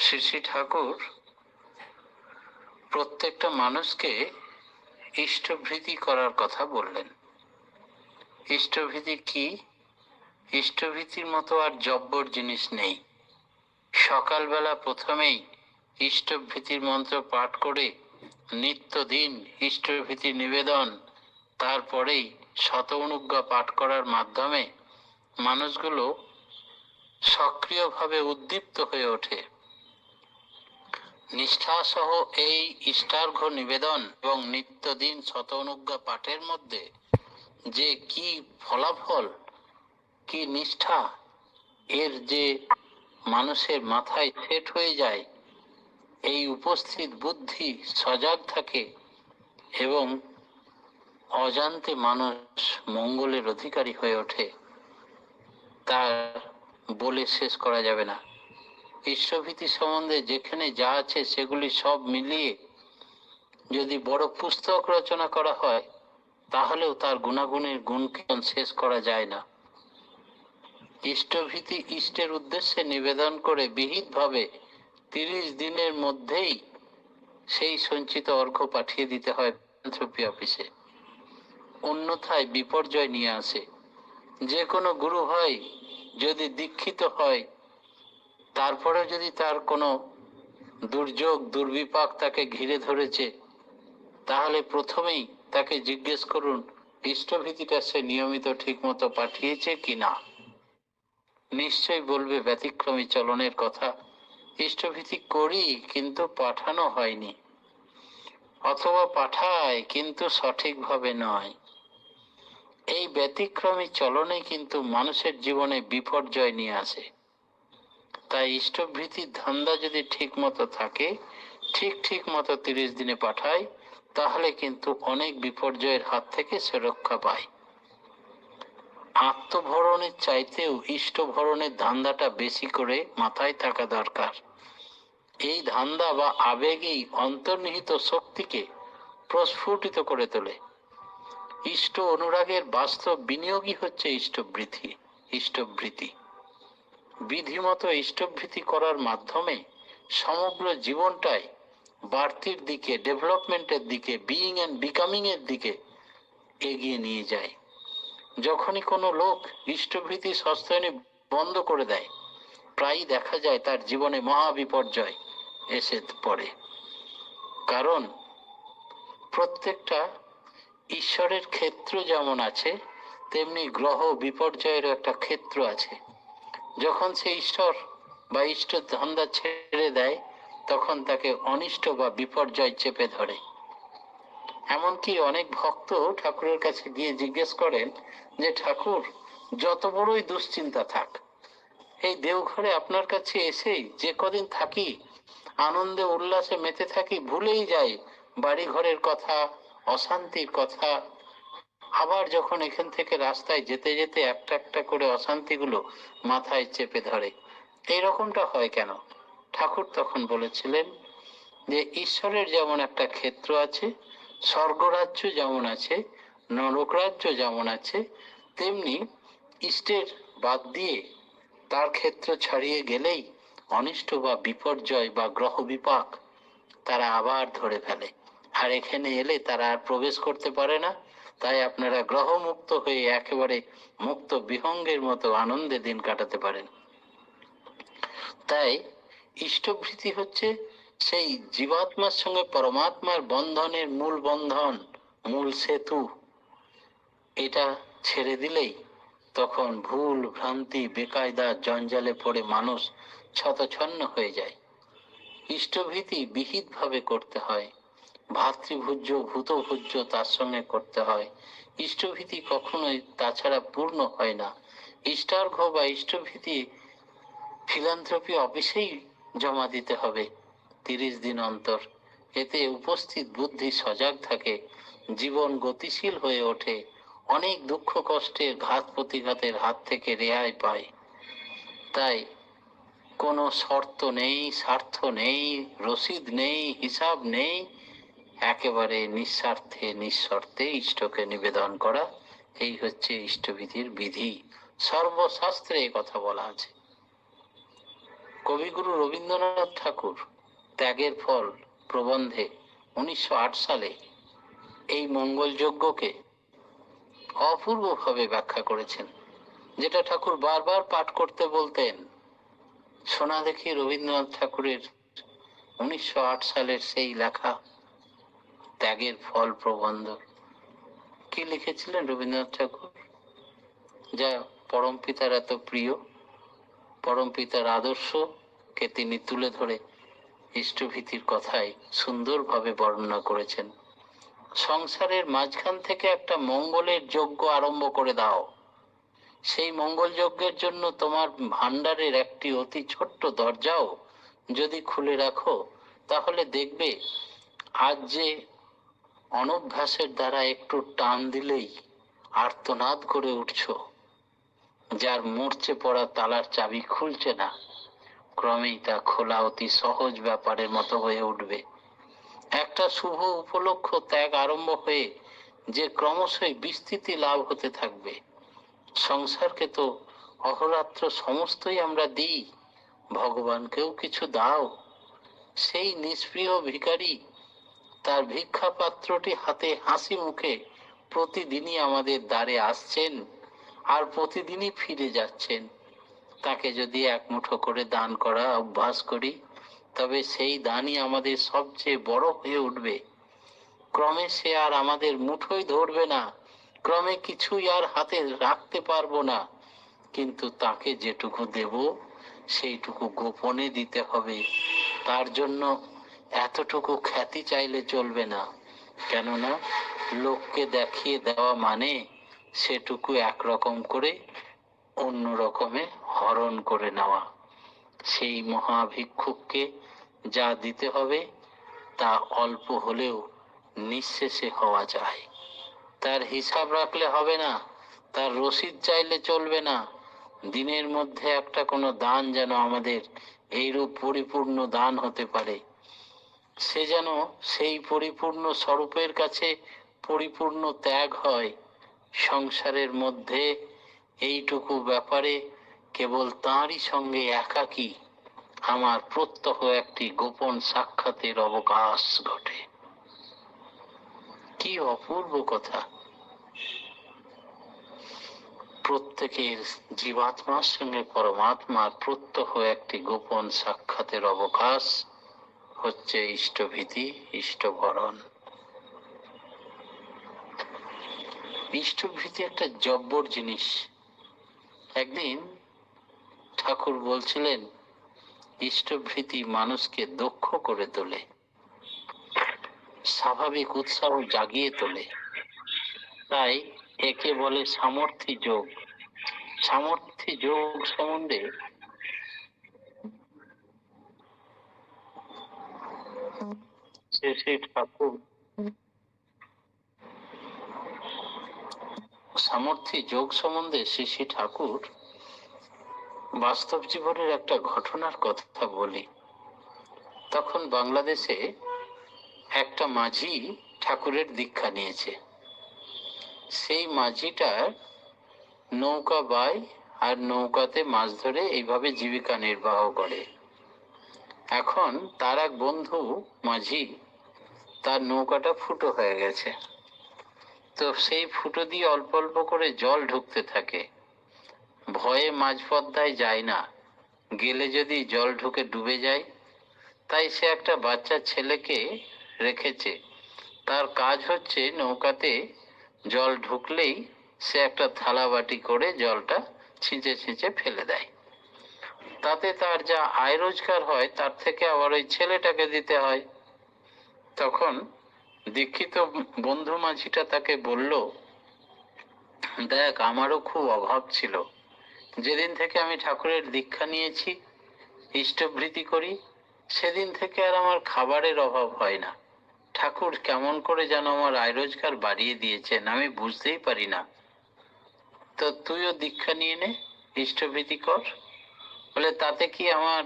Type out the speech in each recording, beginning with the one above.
শ্রী ঠাকুর, প্রত্যেকটা মানুষকে ইষ্টভৃতি করার কথা বললেন। ইষ্টভীতি কি? ইষ্টভীতির মতো আর জব্বর জিনিস নেই। সকালবেলা প্রথমেই ইষ্টভীতির মন্ত্র পাঠ করে নিত্যদিন ইষ্টভীতি নিবেদন, তারপরেই শত অনুজ্ঞা পাঠ করার মাধ্যমে মানুষগুলো সক্রিয়ভাবে উদ্দীপ্ত হয়ে ওঠে। নিষ্ঠাসহ এই ইষ্টার্ঘ নিবেদন এবং নিত্যদিন শত অনুজ্ঞা পাঠের মধ্যে যে কি ফলাফল, কি নিষ্ঠা, এর যে মানুষের মাথায় সেট হয়ে যায়, এই উপস্থিত বুদ্ধি সজাগ থাকে এবং অজান্তে মানুষ মঙ্গলের অধিকারী হয়ে ওঠে, তার বলে শেষ করা যাবে না। ঈশ্বরভীতি সম্বন্ধে যেখানে যা আছে সেগুলি সব মিলিয়ে যদি বড় পুস্তক রচনা করা হয়, তাহলেও তার গুণাগুণের গুণকীর্তন শেষ করা যায় না। ইষ্টভীতি ইষ্টের উদ্দেশ্যে নিবেদন করে বিহিতভাবে তিরিশ দিনের মধ্যেই সেই সঞ্চিত অর্ঘ্য পাঠিয়ে দিতে হয় অফিসে অন্যথায় বিপর্যয় নিয়ে আসে। যে কোনো গুরু হয় যদি দীক্ষিত হয় তারপরে যদি তার কোনো দুর্যোগ, দুর্বিপাক তাকে ঘিরে ধরেছে, তাহলে প্রথমেই তাকে জিজ্ঞেস করুন ইষ্টভীতিটা সে নিয়মিত ঠিকমতো পাঠিয়েছে কি না? নিশ্চয় বলবে, ব্যতিক্রমী চলনের কথা। ইষ্টভীতি করি, কিন্তু পাঠানো হয়নি। অথবা পাঠায়, কিন্তু সঠিকভাবে নয়। এই ব্যতিক্রমী চলনে কিন্তু মানুষের জীবনে বিপর্যয় নিয়ে আসে। তাই ইষ্টভীতির ধান্দা যদি ঠিক মতো থাকে, ঠিক ঠিক মতো তিরিশ দিনে পাঠায়, তাহলে কিন্তু অনেক বিপর্যয়ের হাত থেকে সে রক্ষা পায়। আত্মভরণের চাইতেও ইষ্টভরণের ধান্দাটা বেশি করে মাথায় থাকা দরকার। এই ধান্দা বা আবেগেই অন্তর্নিহিত শক্তিকে প্রস্ফুটিত করে তোলে। ইষ্ট অনুরাগের বাস্তব বিনিয়োগই হচ্ছে ইষ্টবৃদ্ধি ইষ্টবৃত্তি বিধিমতো ইষ্টভৃতি করার মাধ্যমে সমগ্র জীবনটাই বাড়তির দিকে, ডেভেলপমেন্টের দিকে বিইং অ্যান্ড বিকামিং এর দিকে এগিয়ে নিয়ে যায়। যখনই কোনো লোক ইষ্টভীতি সস্তায়নে বন্ধ করে দেয়, প্রায়ই দেখা যায় তার জীবনে মহা বিপর্যয় এসে পড়ে। কারণ প্রত্যেকটা ঈশ্বরের ক্ষেত্র যেমন আছে, তেমনি গ্রহ বিপর্যয়ের একটা ক্ষেত্র আছে। যখন সে ঈশ্বর বা ইষ্ট ধান্দা ছেড়ে দেয়, তখন তাকে অনিষ্ট বা বিপর্যয় চেপে ধরে। এমনকি অনেক ভক্ত ঠাকুরের কাছে গিয়ে জিজ্ঞেস করেন যে, ঠাকুর, যত বড়ই দুশ্চিন্তা থাক, এই দেওঘরে আপনার কাছে এসেই যে কদিন থাকি, আনন্দে উল্লাসে মেতে থাকি, ভুলেই যাই বাড়ি ঘরের কথা, অশান্তির কথা আবার যখন এখান থেকে রাস্তায় যেতে যেতে একটা একটা করে অশান্তিগুলো মাথায় চেপে ধরে এই রকমটা হয় কেন? ঠাকুর তখন বলেছিলেন যে, ঈশ্বরের যেমন একটা ক্ষেত্র আছে, স্বর্গরাজ্য যেমন আছে নরক রাজ্য যেমন আছে, তেমনি ইষ্টের বাদ দিয়ে তার ক্ষেত্র ছাড়িয়ে গেলেই অনিষ্ট বা বিপর্যয় বা গ্রহ বিপাক তারা আবার ধরে ফেলে। আর এখানে এলে তারা আর প্রবেশ করতে পারে না। তাই আপনারা গ্রহ মুক্ত হয়ে একেবারে মুক্ত বিহঙ্গের মতো আনন্দে দিন কাটাতে পারেন। তাই ইষ্টভৃতি হচ্ছে সেই জীবাত্মার সঙ্গে পরমাত্মার বন্ধনের মূল বন্ধন, মূল সেতু। এটা ছেড়ে দিলেই তখন ভুল, ভ্রান্তি, বেকায়দা, জঞ্জালে পড়ে মানুষ ছতছন্ন হয়ে যায়। ইষ্টভীতি বিহিতভাবে করতে হয়। ভাতৃভুজ্য, ভূতভুজ্য তার সঙ্গে করতে হয়। ইষ্টভীতি কখনোই তাছাড়া পূর্ণ হয় না। ইষ্টার্ঘ বা ইষ্টভীতি ফিলান্থ্রপি অফিসেই জমা দিতে হবে তিরিশ দিন অন্তর। এতে উপস্থিত বুদ্ধি সজাগ থাকে, জীবন গতিশীল হয়ে ওঠে, অনেক দুঃখ কষ্টের ঘাত প্রতিঘাতের হাত থেকে রেহাই পায়। তাই কোনো শর্ত নেই, স্বার্থ নেই, রসিদ নেই, হিসাব নেই একেবারে নিঃস্বার্থে, নিঃশর্তে ইষ্টকে নিবেদন করা, এই হচ্ছে ইষ্টবিধির বিধি। সর্বশাস্ত্রে কথা বলা আছে। কবিগুরু রবীন্দ্রনাথ ঠাকুর ত্যাগের ফল প্রবন্ধে উনিশশো আট সালে এই মঙ্গল যজ্ঞকে অপূর্বভাবে ব্যাখ্যা করেছেন, যেটা ঠাকুর বারবার পাঠ করতে বলতেন। শোনা দেখি রবীন্দ্রনাথ ঠাকুরের উনিশশো আট সালের সেই লেখা ত্যাগের ফল প্রবন্ধ কি লিখেছিলেন রবীন্দ্রনাথ ঠাকুর? যা পরম পিতার এত প্রিয়, পরম পিতার আদর্শকে তিনি তুলে ধরে ইষ্টভীতির কথায় সুন্দরভাবে বর্ণনা করেছেন। সংসারের মাঝখান থেকে একটা মঙ্গলের যজ্ঞ আরম্ভ করে দাও। সেই মঙ্গল যজ্ঞের জন্য তোমার ভান্ডারের একটি অতি ছোট্ট দরজাও যদি খুলে রাখো, তাহলে দেখবে আজ যে অনভ্যাসের দ্বারা একটু টান দিলেই আর্তনাদ করে উঠছ। যার মরচে পড়া তালার চাবি খুলছে না, ক্রমেই তা খোলা অতি সহজ ব্যাপারের মতো হয়ে উঠবে। একটা শুভ উপলক্ষ ত্যাগ আরম্ভ হয়ে যে ক্রমশই বিস্তৃতি লাভ হতে থাকবে। সংসারকে তো অহরাত্র সমস্তই আমরা দিই, ভগবানকেও কিছু দাও। সেই নিষ্প্রিয় ভিখারি তার ভিক্ষা পাত্রটি হাতে হাসি মুখে প্রতিদিনই আমাদের দ্বারে আসছেন আর প্রতিদিনই ফিরে যাচ্ছেন। তাকে যদি এক মুঠো করে দান করা অভ্যাস করি, তবে সেই দানই আমাদের সবচেয়ে বড় হয়ে উঠবে। ক্রমে সে আর আমাদের মুঠোই ধরবে না, ক্রমে কিছুই আর হাতে রাখতে পারব না। কিন্তু তাকে যেটুকু দেব, সেইটুকু গোপনে দিতে হবে। তার জন্য এতটুকু খ্যাতি চাইলে চলবে না। কেননা, লোককে দেখিয়ে দেওয়া মানে সেটুকু একরকম করে অন্য রকমে হরণ করে নেওয়া। সেই মহাভিক্ষুককে যা দিতে হবে, তা অল্প হলেও নিঃশেষে হওয়া যায়। তার হিসাব রাখলে হবে না, তার রসিদ চাইলে চলবে না। দিনের মধ্যে একটা কোনো দান যেন আমাদের এইরূপ পরিপূর্ণ দান হতে পারে। সে যেন সেই পরিপূর্ণ স্বরূপের কাছে পরিপূর্ণ ত্যাগ হয়। সংসারের মধ্যে এইটুকু ব্যাপারে কেবল তাঁরই সঙ্গে একাকী। আমার প্রত্যহ একটি গোপন সাক্ষাতের অবকাশ ঘটে। কি অপূর্ব কথা। প্রত্যেকের জীবাত্মার সঙ্গে পরমাত্মার প্রত্যহ একটি গোপন সাক্ষাতের অবকাশ হচ্ছে ইষ্টভীতি ইষ্টভরণ ইষ্টভীতি একটা জব্বর জিনিস। একদিন ঠাকুর বলছিলেন, ইষ্টভীতি মানুষকে দক্ষ করে তোলে, স্বাভাবিক উৎসাহ জাগিয়ে তোলে। তাই একে বলে সামর্থ্য যোগ। সামর্থ্য যোগ সম্বন্ধে শ্রী ঠাকুর। সামর্থ্য যোগ সম্বন্ধে শ্রী শ্রী ঠাকুর বাস্তব জীবনের একটা ঘটনার কথা বলি। তখন বাংলাদেশে একটা মাঝি ঠাকুরের দীক্ষা নিয়েছে। সেই মাঝিটার নৌকা বাই আর নৌকাতে মাছ ধরে এইভাবে জীবিকা নির্বাহ করে। এখন তার এক বন্ধু মাঝি, তার নৌকাটা ফুটো হয়ে গেছে। তো সেই ফুটো দিয়ে অল্প অল্প করে জল ঢুকতে থাকে। ভয়ে মাঝ পদ্মায় যায় না। গেলে যদি জল ঢুকে ডুবে যায়, তাই সে একটা বাচ্চা ছেলেকে রেখেছে। তার কাজ হচ্ছে নৌকাতে জল ঢুকলেই সে একটা থালা বাটি করে জলটা ছিঁচে ছিঁচে ফেলে দেয়। তাতে তার যা আয় রোজগার হয়, তার থেকে আবার ওই ছেলেটাকে দিতে হয়। তখন দীক্ষিত বন্ধু মাঝিটা তাকে বলল, দেখ, আমারও খুব অভাব ছিল। যেদিন থেকে আমি ঠাকুরের দীক্ষা নিয়েছি, ইষ্টভৃতি করি, সেদিন থেকে আর আমার খাবারের অভাব হয় না। ঠাকুর কেমন করে যেন আমার আয় রোজগার বাড়িয়ে দিয়েছেন, আমি বুঝতেই পারি না। তো তুইও দীক্ষা নিয়ে নে, ইষ্টভৃতি কর। বলে, তাতে কি আমার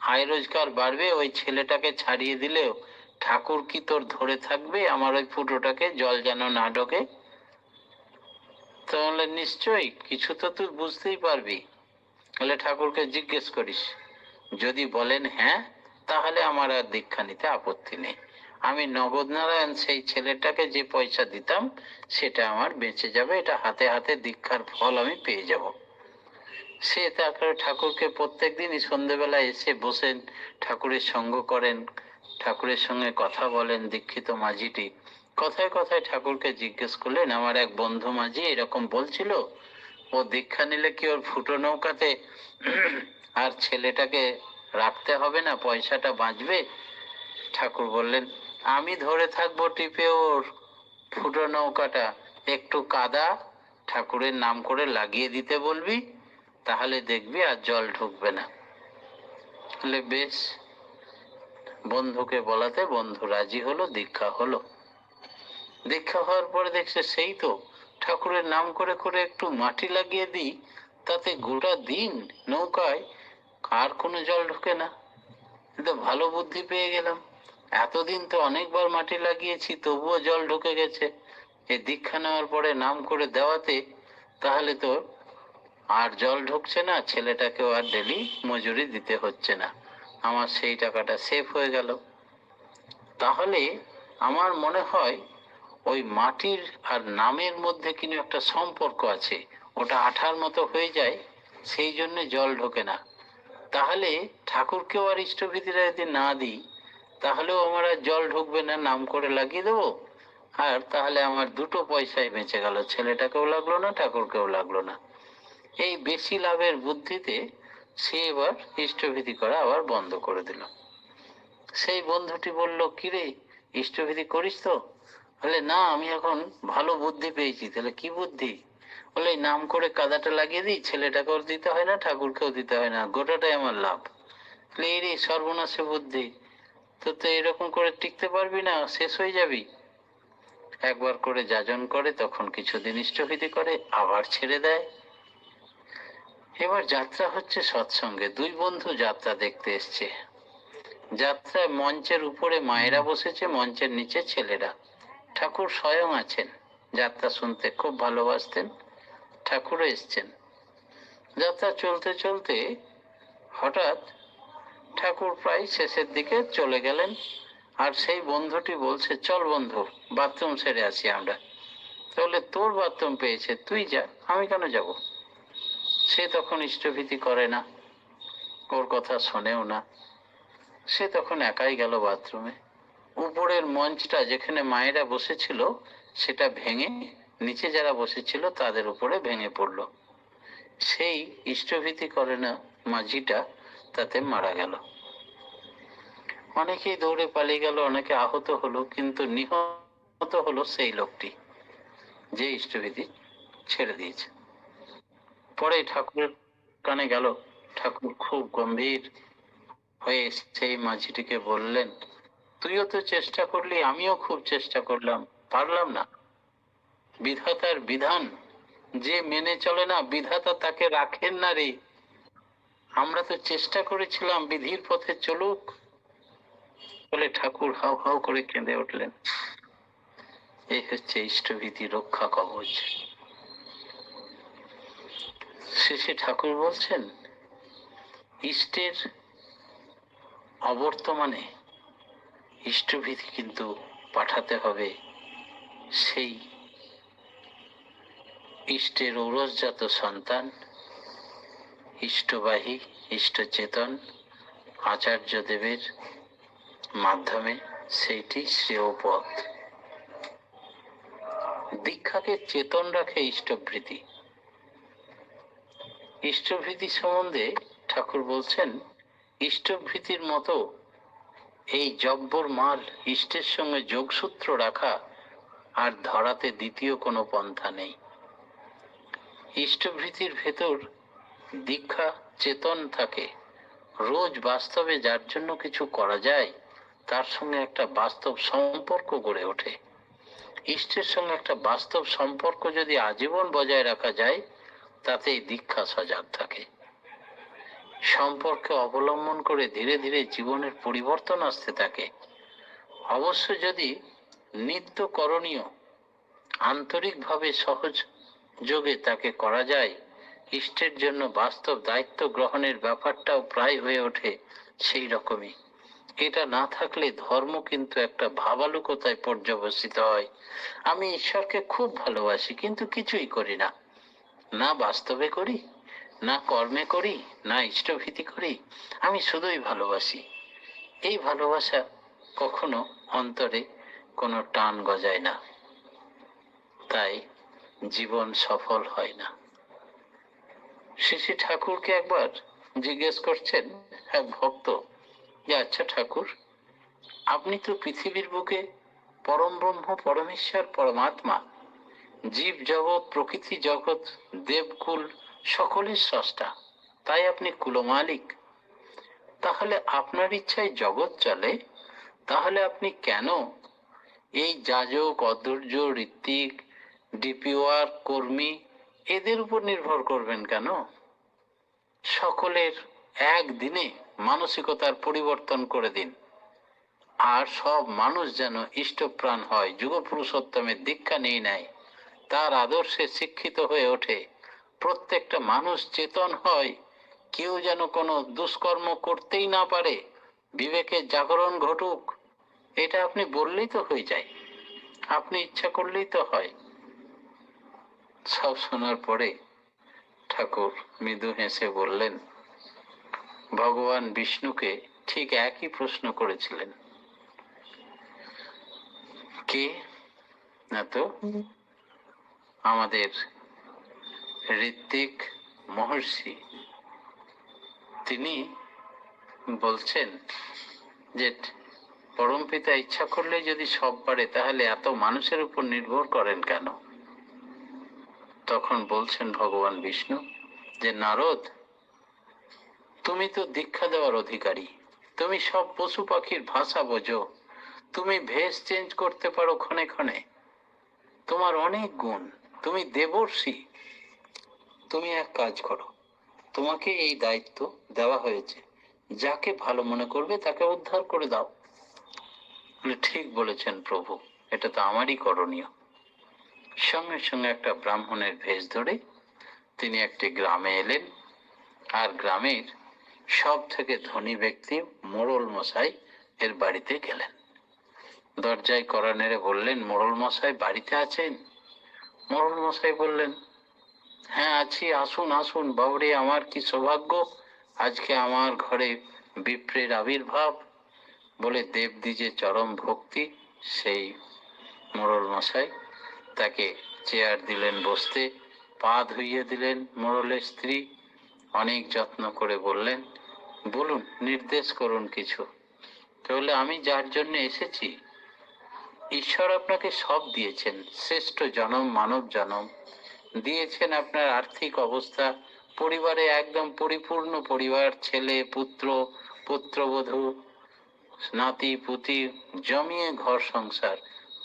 আয় রোজগার বাড়বে? ওই ছেলেটাকে ছাড়িয়ে দিলেও ঠাকুর কি তোর ধরে থাকবে? আমার ওই ফুটোটাকে জল যেন না ঢোকে? তাহলে নিশ্চয়ই, কিছু তো তুই বুঝতেই পারবি। বলে, ঠাকুরকে জিজ্ঞেস করিস, যদি বলেন হ্যাঁ তাহলে আমার আর দীক্ষা নিতে আপত্তি নেই। আমি নগদ নারায়ণ সেই ছেলেটাকে যে পয়সা দিতাম, সেটা আমার বেঁচে যাবে। এটা হাতে হাতে দীক্ষার ফল আমি পেয়ে যাব। সে তারপরে ঠাকুরকে প্রত্যেক দিনই সন্ধ্যেবেলা এসে বসেন, ঠাকুরের সঙ্গ করেন, ঠাকুরের সঙ্গে কথা বলেন দীক্ষিত মাঝিটি। কথায় কথায় ঠাকুরকে জিজ্ঞেস করলেন, আমার এক বন্ধু মাঝি এরকম বলছিল, ও দীক্ষা নিলে কি ওর ফুটো নৌকাতে আর ছেলেটাকে রাখতে হবে না, পয়সাটা বাঁচবে? ঠাকুর বললেন, আমি ধরে থাকব টিপে ওর ফুটো নৌকাটা, একটু কাদা, ঠাকুরের নাম করে লাগিয়ে দিতে বলবি? তাহলে দেখবি আর জল ঢুকবে না। বলে বেশ, বন্ধুকে বলাতে বন্ধু রাজি হলো, দীক্ষা হলো। দীক্ষা হওয়ার পরে দেখছে সেই তো ঠাকুরের নাম করে করে একটু মাটি লাগিয়ে দিই, তাতে গোটা দিন নৌকায় আর কোনো জল ঢোকে না। কিন্তু ভালো বুদ্ধি পেয়ে গেলাম। এতদিন তো অনেকবার মাটি লাগিয়েছি, তবুও জল ঢুকে গেছে। এই দীক্ষা নেওয়ার পরে নাম করে দেওয়াতে তাহলে তো আর জল ঢুকছে না, ছেলেটাকেও আর ডেলি মজুরি দিতে হচ্ছে না। আমার সেই টাকাটা সেফ হয়ে গেল। তাহলে আমার মনে হয় ওই মাটির আর নামের মধ্যে কিন্তু একটা সম্পর্ক আছে, ওটা আঠার মতো হয়ে যায়, সেই জন্য জল ঢোকে না। তাহলে ঠাকুরকেও আর ইষ্টভীতিরা যদি না দিই, তাহলেও আমার আর জল ঢুকবে না, নাম করে লাগিয়ে দেবো। আর তাহলে আমার দুটো পয়সাই বেঁচে গেল, ছেলেটাকেও লাগল না, ঠাকুরকেও লাগল না। এই বেশি লাভের বুদ্ধিতে সে এবার ইষ্টভীতি করা আবার বন্ধ করে দিল। সেই বন্ধুটি বলল, কিরে, ইষ্টভীতি করিস তো? বলে, না, আমি এখন ভালো বুদ্ধি পেয়েছি। তাহলে কি বুদ্ধি? বলে নাম করে কাদাটা লাগিয়ে দিই ছেলেটাকেও দিতে হয় না, ঠাকুরকেও দিতে হয় না, গোটাটাই আমার লাভ। বলে, এই রে, সর্বনাশে বুদ্ধি। তো তো এরকম করে টিকতে পারবি না, শেষ হয়ে যাবি। একবার করে যাজন করে, তখন কিছুদিন ইষ্টভীতি করে, আবার ছেড়ে দেয়। এবার যাত্রা হচ্ছে সৎসঙ্গে। দুই বন্ধু যাত্রা দেখতে এসছে। যাত্রায় মঞ্চের উপরে মায়েরা বসেছে, মঞ্চের নিচে ছেলেরা। ঠাকুর স্বয়ং আছেন। যাত্রা শুনতে খুব ভালোবাসতেন। ঠাকুরও এসছেন। যাত্রা চলতে চলতে হঠাৎ ঠাকুর প্রায় শেষের দিকে চলে গেলেন। আর সেই বন্ধুটি বলছে, চল বন্ধু, বাথরুম সেরে আসি আমরা। তাহলে তোর বাথরুম পেয়েছে, তুই যা, আমি কেন যাব? সে তখন ইষ্টভীতি করে না। ওর কথা শোনেও না। সে তখন একাই গেল বাথরুমে। উপরের মঞ্চটা যেখানে মায়েরা বসেছিল, সেটা ভেঙে নিচে যারা বসেছিল, তাদের উপরে ভেঙে পড়ল। সেই ইষ্টভীতি করে না মাঝিটা তাতে মারা গেল। অনেকেই দৌড়ে পালিয়ে গেল, অনেকে আহত হলো, কিন্তু নিহত হলো সেই লোকটি, যে ইষ্টভীতি ছেড়ে দিয়েছে। পরে ঠাকুরের কানে গেল। ঠাকুর খুব গম্ভীর হয়ে সেই মাঝিটিকে বললেন, তুইও তো চেষ্টা করলি, আমিও খুব চেষ্টা করলাম, পারলাম না। বিধাতার বিধান, যে মেনে চলে না, বিধাতা তাকে রাখেন না রে। আমরা তো চেষ্টা করেছিলাম, বিধির পথে চলুক। বলে ঠাকুর হাউ হাউ করে কেঁদে উঠলেন। এই হচ্ছে ইষ্টভীতি রক্ষা কবচ। শেষে ঠাকুর বলছেন, ইষ্টের অবর্তমানে ইষ্টভীতি কিন্তু পাঠাতে হবে। সেই ইষ্টের ঔরসজাত সন্তান, ইষ্টবাহী, ইষ্টচেতন আচার্য দেবের মাধ্যমে সেইটি শ্রেয় পথ দীক্ষাকে চেতন রাখে ইষ্টভৃতি ইষ্টভৃতি সম্বন্ধে ঠাকুর বলছেন, ইষ্টভীতির মতো এই জব্বর মাল ইষ্টের সঙ্গে যোগসূত্র রাখা আর ধরাতে দ্বিতীয় কোনো পন্থা নেই। ইষ্টভীতির ভেতর দীক্ষা, চেতন থাকে। রোজ বাস্তবে যার জন্য কিছু করা যায়, তার সঙ্গে একটা বাস্তব সম্পর্ক গড়ে ওঠে। ইষ্টের সঙ্গে একটা বাস্তব সম্পর্ক যদি আজীবন বজায় রাখা যায় তাতেই দীক্ষা সজাগ থাকে। সম্পর্কে অবলম্বন করে ধীরে ধীরে জীবনের পরিবর্তন আসতে থাকে। অবশ্য যদি নিত্য করণীয়, আন্তরিকভাবে সহজ যোগে তাকে করা যায়, ইষ্টের জন্য বাস্তব দায়িত্ব গ্রহণের ব্যাপারটাও প্রায় হয়ে ওঠে সেই রকমই। এটা না থাকলে ধর্ম কিন্তু একটা ভাবালুকতায় পর্যবসিত হয়। আমি ঈশ্বরকে খুব ভালোবাসি, কিন্তু কিছুই করি না। না বাস্তবে করি, না কর্মে করি, না ইষ্টভীতি করি, আমি শুধুই ভালোবাসি। এই ভালোবাসা কখনো অন্তরে কোনো টান গজায় না। তাই জীবন সফল হয় না। শ্রী ঠাকুরকে একবার জিজ্ঞেস করছেন এক ভক্ত, যে আচ্ছা ঠাকুর, আপনি তো পৃথিবীর বুকে পরম ব্রহ্ম, পরমেশ্বর, পরমাত্মা জীব জগৎ, প্রকৃতি জগৎ, দেবকুল সকলের স্রষ্টা। তাই আপনি কুলমালিক তাহলে আপনার ইচ্ছায় জগৎ চলে, তাহলে আপনি কেন এই যাজক, অধৈর্য, ঋত্বিক, ডিপিওয়ার, কর্মী এদের উপর নির্ভর করবেন কেন? সকলের একদিনে মানসিকতার পরিবর্তন করে দিন। আর সব মানুষ যেন ইষ্টপ্রাণ হয়, যুগপুরুষোত্তমের দীক্ষা নিয়ে নেয়। তার আদর্শে শিক্ষিত হয়ে ওঠে। প্রত্যেকটা মানুষ চেতন হয়, কেউ যেন কোনো দুষ্কর্ম করতেই না পারে, বিবেকের জাগরণ ঘটুক। এটা আপনি বললেই তো হয়ে যায়। আপনি ইচ্ছা করলেই তো হয়। সব শোনার পরে ঠাকুর মৃদু হেসে বললেন, ভগবান বিষ্ণুকে ঠিক একই প্রশ্ন করেছিলেন। কে? না তো? আমাদের ঋত্বিক মহর্ষি, তিনি বলছেন যে পরম পিতা ইচ্ছা করলে যদি সব পারে, তাহলে এত মানুষের উপর নির্ভর করেন কেন? তখন বলছেন ভগবান বিষ্ণু যে, নারদ, তুমি তো দীক্ষা দেওয়ার অধিকারী। তুমি সব পশু পাখির ভাষা বোঝো। তুমি ভেষ চেঞ্জ করতে পারো ক্ষণে ক্ষণে। তোমার অনেক গুণ। তুমি দেবর্ষি, তুমি এক কাজ করো। তোমাকে এই দায়িত্ব দেওয়া হয়েছে। যাকে ভালো মনে করবে তাকে উদ্ধার করে দাও। ঠিক বলেছেন প্রভু, এটা তো আমারই করণীয়। সঙ্গে সঙ্গে একটা ব্রাহ্মণের ভেষ ধরে তিনি একটি গ্রামে এলেন। আর গ্রামের সব থেকে ধনী ব্যক্তি মোড়ল মশাই এর বাড়িতে গেলেন। দরজায় করা নেড়ে বললেন, মোড়ল মশাই বাড়িতে আছেন? মোড়ল মশাই বললেন হ্যাঁ আছি, আসুন আসুন। বাবরে, আমার কি সৌভাগ্য? আজকে আমার ঘরে বিপ্রের আবির্ভাব। বলে দেবদ্বিজে চরম ভক্তি, সেই মোড়ল মশাই তাকে চেয়ার দিলেন, বসতে পা ধুইয়ে দিলেন মোড়লের স্ত্রী। অনেক যত্ন করে বললেন, বলুন, নির্দেশ করুন কিছু। তাহলে আমি যার জন্য এসেছি ঈশ্বর আপনাকে সব দিয়েছেন, শ্রেষ্ঠ জনম, মানব জনম। দিয়েছেন আপনার আর্থিক অবস্থা, পরিবারে একদম পরিপূর্ণ পরিবার, ছেলে, পুত্র, পুত্রবধূ, নাতি, পুতি, জমিয়ে ঘর সংসার।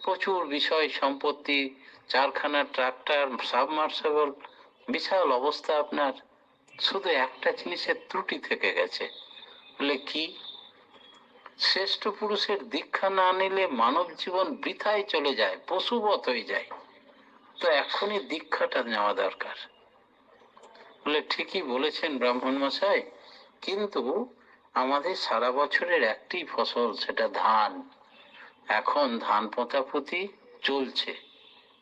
প্রচুর বিষয়, সম্পত্তি, চারখানা ট্রাক্টর, সাবমার্সেবল, বিশাল অবস্থা আপনার। শুধু একটা জিনিসের ত্রুটি থেকে গেছে। বলে কি? শ্রেষ্ঠ পুরুষের দীক্ষা না নিলে মানব জীবন বৃথায় চলে যায় পশুবত হয়ে যায়। তো এখনই দীক্ষাটা নেওয়া দরকার। বলে ঠিকই বলেছেন ব্রাহ্মণ মশাই, কিন্তু আমাদের সারা বছরের একটি ফসল, সেটা ধান। এখন ধান পোতাপুতি চলছে।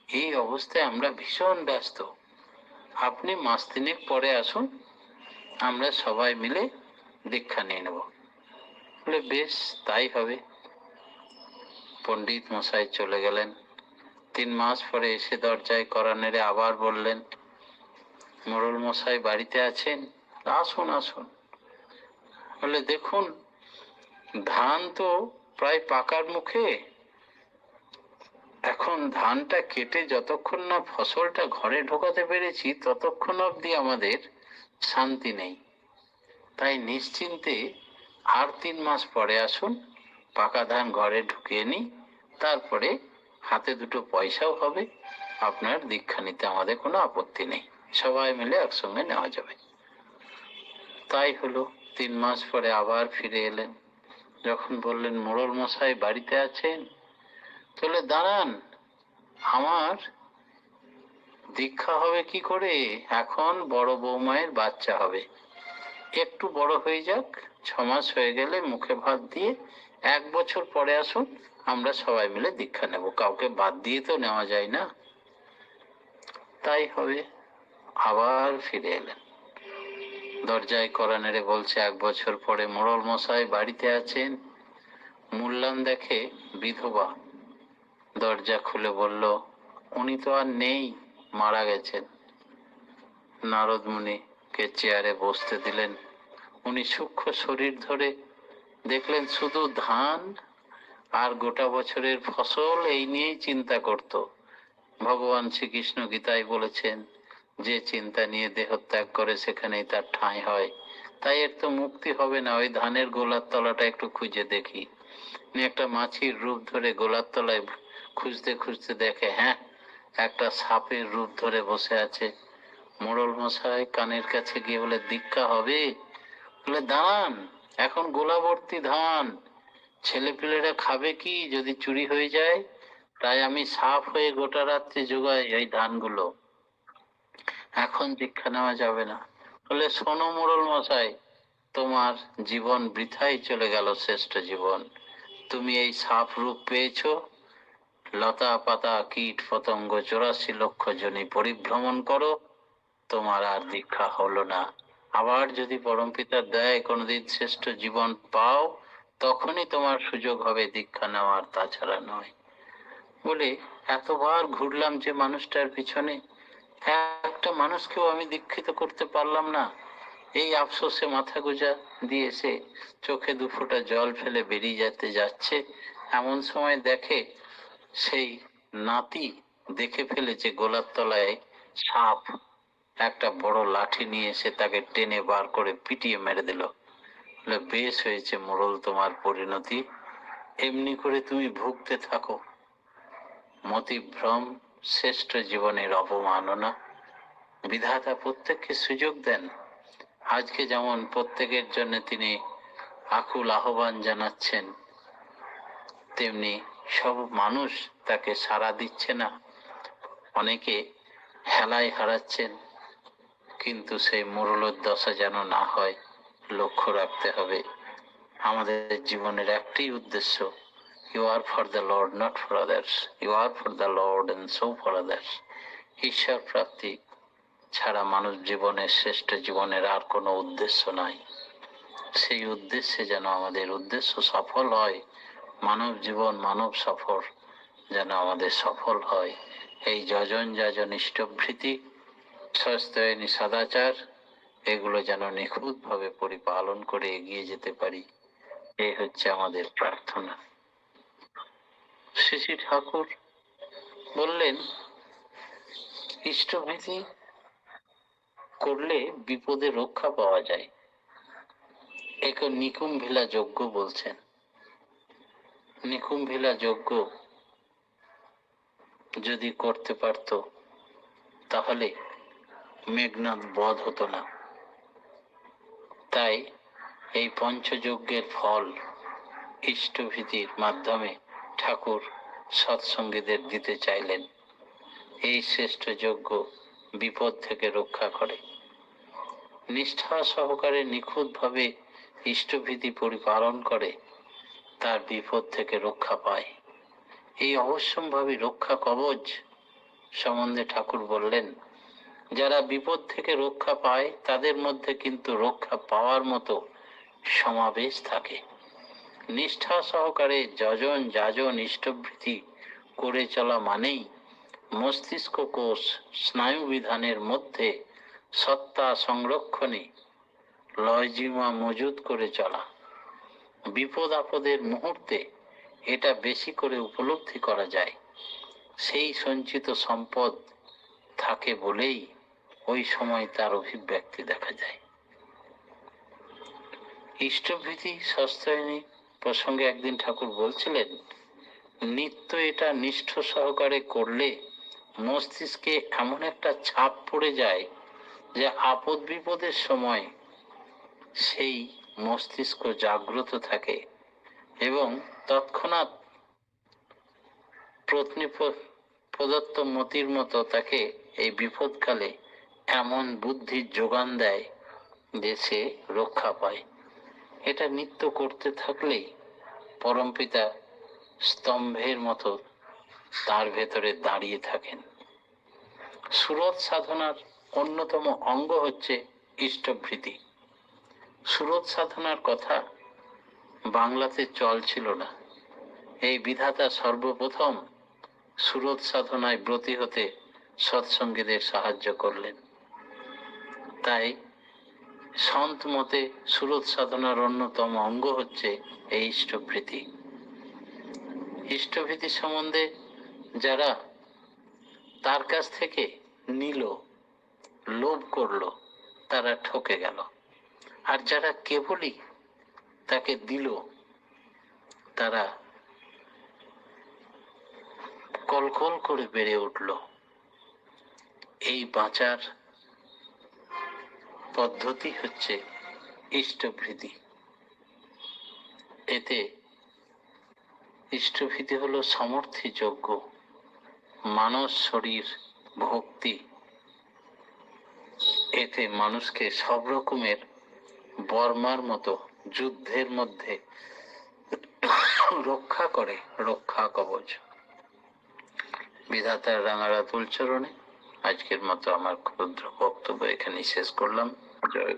এই অবস্থায় আমরা ভীষণ ব্যস্ত। আপনি মাস তিনেক পরে আসুন, আমরা সবাই মিলে দীক্ষা নিয়ে নেব। বলে বেশ, তাই হবে। পণ্ডিত মশাই চলে গেলেন। তিন মাস পরে এসে দরজায় করা নেড়ে আবার বললেন, মোড়ল মশাই বাড়িতে আছেন? আসুন আসুন। বলে, দেখুন, ধান তো প্রায় পাকার মুখে। এখন ধানটা কেটে যতক্ষণ না ফসলটা ঘরে ঢোকাতে পেরেছি, ততক্ষণ অবধি আমাদের শান্তি নেই। তাই নিশ্চিন্তে আর তিন মাস পরে আসুন, পাকা ধান ঘরে ঢুকিয়ে নি তারপরে হাতে দুটো পয়সাও হবে, আপনার দীক্ষা নিতে আমাদের কোনো আপত্তি নেই। সবাই মিলে একসঙ্গে নেওয়া যাবে। তাই হলো, তিন মাস পরে আবার ফিরে এলেন। যখন বললেন, মোড়ল মশাই বাড়িতে আছেন? তাহলে দাঁড়ান, আমার দীক্ষা হবে কি করে? এখন বড় বৌমায়ের বাচ্চা হবে। একটু বড় হয়ে যাক ছ মাস হয়ে গেলে মুখে ভাত দিয়ে এক বছর পরে আসুন, আমরা সবাই মিলে দীক্ষা নেব। কাউকে বাদ দিয়ে তো নেওয়া যায় না। তাই হবে। আবার ফিরে এলেন। দরজায় করা নেড়ে বলছে, এক বছর পরে মোড়ল মশাই বাড়িতে আছেন? মূল্যান দেখে, বিধবা। দরজা খুলে বলল, উনি তো আর নেই, মারা গেছেন। নারদ মুনিকে চেয়ারে বসতে দিলেন। উনি সূক্ষ্ম শরীর ধরে দেখলেন শুধু ধান আর গোটা বছরের ফসল এই নিয়েই চিন্তা করত। ভগবান শ্রীকৃষ্ণ গীতায় বলেছেন, যে চিন্তা নিয়ে দেহত্যাগ করে সেখানেই তার ঠাঁই হয়। তাই এর তো মুক্তি হবে না, ওই ধানের গোলার তলাটা একটু খুঁজে দেখি। একটা মাছির রূপ ধরে গোলার তলায় খুঁজতে খুঁজতে দেখে হ্যাঁ একটা সাপের রূপ ধরে বসে আছে। মোড়ল মশাই কানের কাছে গিয়ে বলে, দীক্ষা হবে? বলে দাঁড়ান এখন গোলাবর্তী ধান। ছেলেপিলেরা খাবে কি যদি চুরি হয়ে যায়? তাই আমি সাফ হয়ে গোটা রাত্রি জোগাই এই ধানগুলো। এখন দীক্ষা নেওয়া যাবে না। বলে, শোনো মোড়ল মশাই, তোমার জীবন বৃথাই চলে গেল শ্রেষ্ঠ জীবন। তুমি এই সাপ রূপ পেয়েছ। লতা পাতা, কীট পতঙ্গ, চৌরাশি লক্ষ জনি পরিভ্রমণ করো। তোমার আর দীক্ষা হলো না। আবার যদি পরম পিতার দেয় কোনোদিন শ্রেষ্ঠ জীবন পাও, তখনই তোমার সুযোগ হবে দীক্ষা নেওয়ার, তাছাড়া নয়। বলে, এতবার ঘুরলাম যে মানুষটার পিছনে, একটা মানুষকেও আমি দীক্ষিত করতে পারলাম না। এই আফসোসে মাথা গোজা দিয়েছে চোখে দুফোঁটা জল ফেলে বেরিয়ে যেতে যাচ্ছে, এমন সময় দেখে সেই নাতি দেখে ফেলেছে গোলার তলায় সাপ। একটা বড় লাঠি নিয়ে এসে তাকে টেনে বার করে পিটিয়ে মেরে দিল। বেশ হয়েছে মোড়ল তোমার পরিণতি। এমনি করে তুমি ভুগতে থাকো। মতিভ্রম শ্রেষ্ঠ জীবনের অপমাননা বিধাতা প্রত্যেককে সুযোগ দেন। আজকে যেমন প্রত্যেকের জন্য তিনি আকুল আহ্বান জানাচ্ছেন, তেমনি সব মানুষ তাকে সাড়া দিচ্ছে না। অনেকে হেলায় হারাচ্ছেন। কিন্তু সেই মোরলের দশা যেন না হয়, লক্ষ্য রাখতে হবে। আমাদের জীবনের একটাই উদ্দেশ্য you are for the lord not for others you are for the lord and so for others ঈশ্বর প্রাপ্তি ছাড়া মানুষ জীবনের শ্রেষ্ঠ জীবনের আর কোনো উদ্দেশ্য নাই। সেই উদ্দেশ্যে যেন আমাদের উদ্দেশ্য সফল হয়, মানব জীবন, মানব সফর যেন আমাদের সফল হয়। এই যজন যাজন ইষ্টভৃতি স্বাস্থ্যয়নী সদাচার এগুলো যেন নিখুঁতভাবে পরিপালন করে এগিয়ে যেতে পারি, এই হচ্ছে আমাদের প্রার্থনা। শ্রী ঠাকুর বললেন, ইষ্টভীতি করলে বিপদে রক্ষা পাওয়া যায়। একে নিকুম্ভিলা যজ্ঞ বলছেন। নিকুম্ভিলা যজ্ঞ যদি করতে পারত, তাহলে মেঘনাথ বধ হতো না। তাই এই পঞ্চযজ্ঞের ফল ইষ্টভীতির মাধ্যমে ঠাকুর সৎসঙ্গীদের দিতে চাইলেন। এই শ্রেষ্ঠ যজ্ঞ বিপদ থেকে রক্ষা করে। নিষ্ঠা সহকারে নিখুঁতভাবে ইষ্টভীতি পরিপালন করে তার বিপদ থেকে রক্ষা পায়। এই অবশ্যম্ভাবী রক্ষা কবচ সম্বন্ধে ঠাকুর বললেন যারা বিপদ থেকে রক্ষা পায়, তাদের মধ্যে কিন্তু রক্ষা পাওয়ার মতো সমাবেশ থাকে। নিষ্ঠা সহকারে যজন যাজন ইষ্টভৃতি করে চলা মানেই মস্তিষ্ক কোষ স্নায়ু বিধানের মধ্যে সত্তা সংরক্ষণে লয়জিমা মজুদ করে চলা। বিপদ আপদের মুহূর্তে এটা বেশি করে উপলব্ধি করা যায়। সেই সঞ্চিত সম্পদ থাকে বলেই ওই সময় তার অভিব্যক্তি দেখা যায়। ইষ্টভীতি সস্তায়নী প্রসঙ্গে একদিন ঠাকুর বলছিলেন, নিত্য এটা নিষ্ঠ সহকারে করলে মস্তিষ্কে এমন একটা ছাপ পড়ে যায় যে আপদ বিপদের সময় সেই মস্তিষ্ক জাগ্রত থাকে এবং তৎক্ষণাৎ প্রত্নী প্রদত্ত মতির মতো তাকে এই বিপদকালে এমন বুদ্ধির যোগান দেয় যে সে রক্ষা পায়। এটা নিত্য করতে থাকলেই পরমপিতা স্তম্ভের মতো তার ভেতরে দাঁড়িয়ে থাকেন। সুরত সাধনার অন্যতম অঙ্গ হচ্ছে ইষ্টভৃতি। সুরত সাধনার কথা বাংলাতে চল ছিল না। এই বিধাতা সর্বপ্রথম সুরত সাধনায় ব্রতী হতে সৎসঙ্গীদের সাহায্য করলেন। তাই সন্ত মতে সুরত সাধনার অন্যতম অঙ্গ হচ্ছে এই ইষ্টভৃতি। ইষ্টভীতি সম্বন্ধে যারা তার কাছ থেকে নিল, লোভ করল, তারা ঠকে গেল। আর যারা কেবলই তাকে দিল, তারা কলকল করে বেড়ে উঠল। এই বাঁচার পদ্ধতি হচ্ছে ইষ্টভৃতি। এতে ইষ্টভীতি হলো সমর্থী যোগ্য, মানস শরীর, ভক্তি। এতে মানুষকে সব রকমের বর্মার মতো যুদ্ধের মধ্যে রক্ষা করে, রক্ষা কবচ। বিধাতার রাঙারা তুলচরণে আজকের মতো আমার ক্ষুদ্র বক্তব্য এখানেই শেষ করলাম জয়।